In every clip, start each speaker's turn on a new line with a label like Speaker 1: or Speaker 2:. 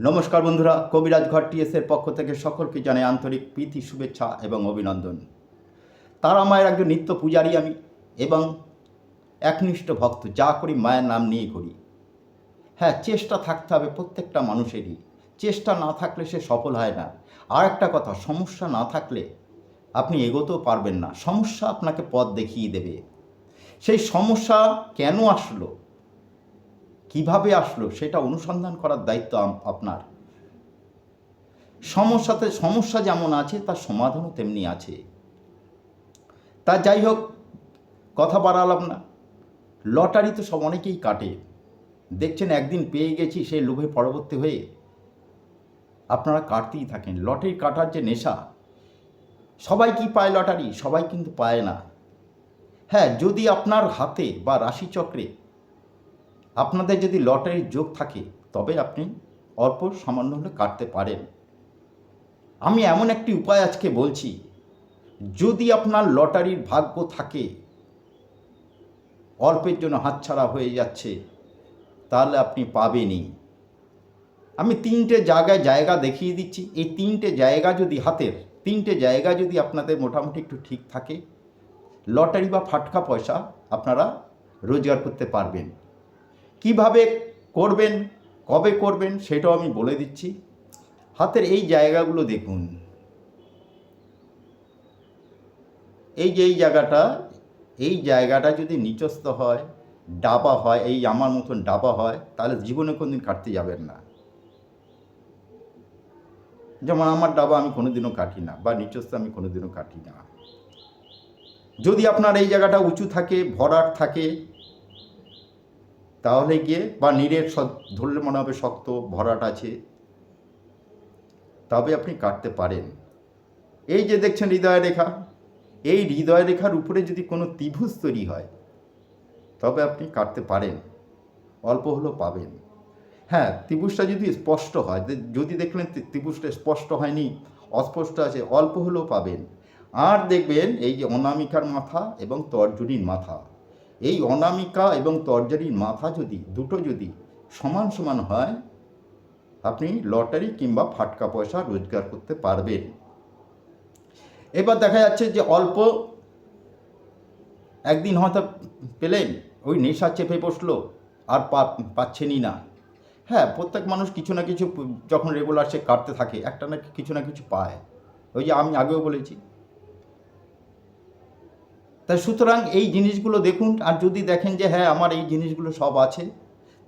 Speaker 1: নমস্কার বন্ধুরা, কবিরাজ ঘর টিএসের পক্ষ থেকে সকলকে জানাই আন্তরিক প্রীতি, শুভেচ্ছা এবং অভিনন্দন। তারা মায়ের একজন নিত্য পূজারী আমি এবং একনিষ্ঠ ভক্ত, যা করি মায়ের নাম নিয়ে করি। হ্যাঁ চেষ্টা থাকতে হবে প্রত্যেকটা মানুষেরই। চেষ্টা না থাকলে সে সফল হয় না। আর একটা কথা, সমস্যা না থাকলে আপনি এগোতেও পারবেন না। সমস্যা আপনাকে পথ দেখিয়ে দেবে। সেই সমস্যা কেন আসলো? কীভাবে আসলো সেটা অনুসন্ধান করার দায়িত্ব আপনার। সমস্যাতে সমস্যা যেমন আছে, তার সমাধানও তেমনি আছে। তা যাই হোক, কথা বাড়ালাম না। লটারি তো সব অনেকেই কাটে। দেখছেন একদিন পেয়ে গেছি সেই লোভে পরবর্তী হয়ে। আপনারা কাটতেই থাকেন। লটারি কাটার যে নেশা, সবাই কি পায় লটারি? সবাই কিন্তু পায় না। হ্যাঁ যদি আপনার হাতে বা রাশিচক্রে আপনাদের যদি লটারির যোগ থাকে, তবে আপনি অল্প সামান্য হলে কাটতে পারেন। আমি এমন একটি উপায় আজকে বলছি, যদি আপনার লটারির ভাগ্য থাকে, অল্পের জন্য হাতছাড়া হয়ে যাচ্ছে, তাহলে আপনি পাবেনই। আমি তিনটে জায়গায় জায়গা দেখিয়ে দিচ্ছি। এই তিনটে জায়গা যদি হাতের, তিনটে জায়গা যদি আপনাদের মোটামুটি একটু ঠিক থাকে, লটারি বা ফাটকা পয়সা আপনারা রোজগার করতে পারবেন। কীভাবে করবেন, কবে করবেন সেটাও আমি বলে দিচ্ছি। হাতের এই জায়গাগুলো দেখুন। এই যে এই জায়গাটা এই জায়গাটা যদি নিচস্থ হয়, ডাবা হয়, এই আমার মতন ডাবা হয়, তাহলে জীবনে কোনদিন কাটতে যাবেন না। যেমন আমার ডাবা আমি কোনোদিনও কাটি না, বা নিচস্থ আমি কোনোদিনও কাটি না। যদি আপনার এই জায়গাটা উঁচু থাকে, ভরাট থাকে তাহলে গিয়ে বা নীরের স- ধরলে মনে হবে শক্ত, ভরাট আছে। তবে আপনি কাটতে পারেন। এই যে দেখছেন হৃদয় রেখা, এই হৃদয় রেখার উপরে যদি কোনো ত্রিভুজ তৈরি হয়, তবে আপনি কাটতে পারেন। অল্প হলেও পাবেন। হ্যাঁ ত্রিভুজটা যদি স্পষ্ট হয় যদি দেখলেন ত্রি- ত্রিভুজটা স্পষ্ট হয়নি, অস্পষ্ট আছে, অল্প হলেও পাবেন। আর দেখবেন এই যে অনামিকার মাথা এবং তর্জনীর মাথা। এই অনামিকা এবং তর্জারির মাথা যদি, দুটো যদি সমান সমান হয়, আপনি লটারি কিংবা ফাটকা পয়সা রোজগার করতে পারবেন। এবার দেখা যাচ্ছে যে অল্প একদিন হয়তো পেলেন, ওই নেশা চেপে বসল, আর পাচ্ছেনই না। হ্যাঁ প্রত্যেক মানুষ কিছু না কিছু যখন রেগুলার সে কাটতে থাকে, একটা না কিছু না কিছু পায়। ওই যে আমি আগেও বলেছি তাই সুতরাং এই জিনিসগুলো দেখুন, আর যদি দেখেন যে হ্যাঁ আমার এই জিনিসগুলো সব আছে,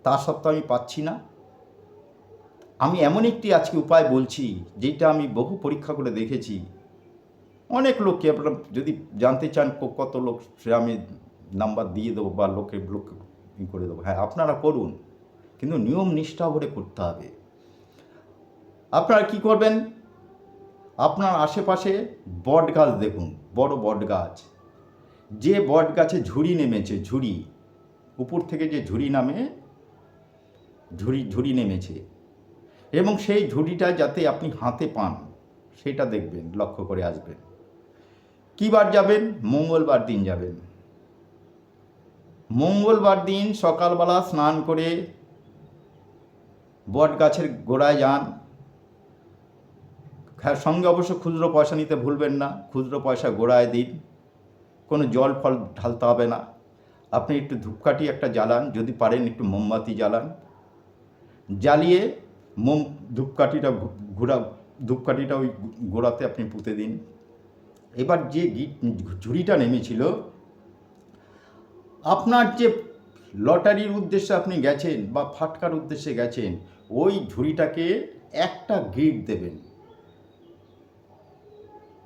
Speaker 1: তা সত্ত্বেও আমি পাচ্ছি না। আমি এমন একটি আজকে উপায় বলছি, যেটা আমি বহু পরীক্ষা করে দেখেছি। অনেক লোককে আপনারা যদি জানতে চান কত লোক সে আমি নাম্বার দিয়ে দেবো বা লোকে লোক করে দেবো হ্যাঁ আপনারা করুন। কিন্তু নিয়ম নিষ্ঠা ভরে করতে হবে। আপনারা কি করবেন? আপনার আশেপাশে বট গাছ দেখুন, বড় বট গাছ। যে বট গাছে ঝুড়ি নেমেছে, ঝুড়ি, উপর থেকে যে ঝুড়ি নামে, ঝুড়ি ঝুড়ি নেমেছে, এবং সেই ঝুড়িটা যাতে আপনি হাতে পান, সেটা দেখবেন, লক্ষ্য করে আসবেন। কী বার যাবেন? মঙ্গলবার দিন যাবেন। মঙ্গলবার দিন সকালবেলা স্নান করে বট গাছের গোড়ায় যান। সঙ্গে অবশ্য খুচরো পয়সা নিতে ভুলবেন না খুচরো পয়সা গোড়ায় দিন। কোনো জল ফল ঢালতে হবে না। আপনি একটু ধূপকাঠি একটা জ্বালান, যদি পারেন একটু মোমবাতি জ্বালান। জ্বালিয়ে মোম, ধূপকাঠিটা ঘোরা, ধূপকাঠিটা ওই গোড়াতে আপনি পুঁতে দিন। এবার যে ঝুড়িটা নেমেছিল, আপনার যে লটারির উদ্দেশ্যে আপনি গেছেন বা ফাটকার উদ্দেশ্যে গেছেন, ওই ঝুড়িটাকে একটা গিট দেবেন।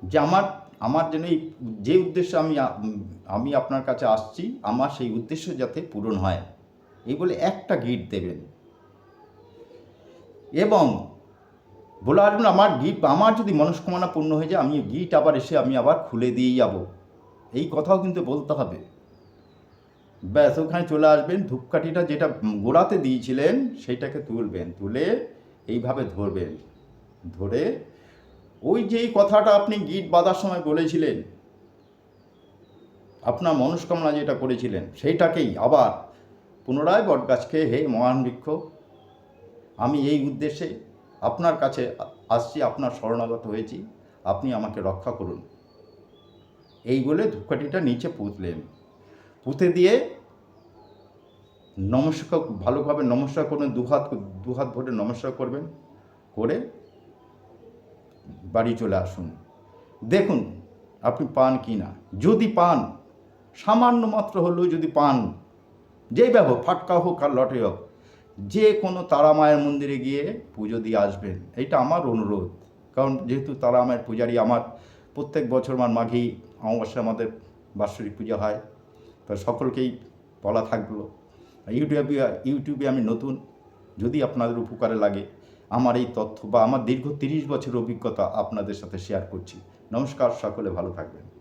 Speaker 1: যে আমার আমার যেন এই যে উদ্দেশ্যে আমি আমি আপনার কাছে আসছি, আমার সেই উদ্দেশ্য যাতে পূরণ হয়। এই বলে একটা গিট দেবেন। এবং বলে আসবেন আমার গিট, আমার যদি মনস্কামনা পূর্ণ হয়ে যায়, আমি গিট আবার এসে আমি আবার খুলে দিয়ে যাব। এই কথাও কিন্তু বলতে হবে। ব্যাস, ওখানে চলে আসবেন, ধূপকাঠিটা যেটা গোড়াতে দিয়েছিলেন সেইটাকে তুলবেন, তুলে এইভাবে ধরবেন। ধরে ওই যেই কথাটা আপনি গিট বাঁধার সময় বলেছিলেন, আপনার মনস্কামনা যেটা করেছিলেন, সেইটাকেই আবার পুনরায় বটগাছকে হে মহান বৃক্ষ, আমি এই উদ্দেশ্যে আপনার কাছে আসছি, আপনার শরণাগত হয়েছি, আপনি আমাকে রক্ষা করুন। এই বলে ধূপকাঠিটা নিচে পুঁতলেন। পুঁতে দিয়ে নমস্কার, ভালোভাবে নমস্কার করবেন দুহাত দুহাত ভরে নমস্কার করবেন, করে বাড়ি চলে আসুন। দেখুন আপনি পান কি না। যদি পান, সামান্য মাত্র হলেও যদি পান যেইভাবে হোক, ফাটকা হোক আর লটে হোক, যে কোনো তারা মায়ের মন্দিরে গিয়ে পুজো দিয়ে আসবেন। এইটা আমার অনুরোধ। কারণ যেহেতু তারা মায়ের পূজারি, আমার প্রত্যেক বছর আমার মাঘী অমাবস্যা আমাদের বাৎসরিক পূজা হয়। তো সকলকেই বলা থাকল। ইউটিউবে ইউটিউবে আমি নতুন। যদি আপনাদের উপকারে লাগে আমার এই তথ্য বা আমার দীর্ঘ তিরিশ বছরের অভিজ্ঞতা আপনাদের সাথে শেয়ার করছি। নমস্কার, সকলে ভালো থাকবেন।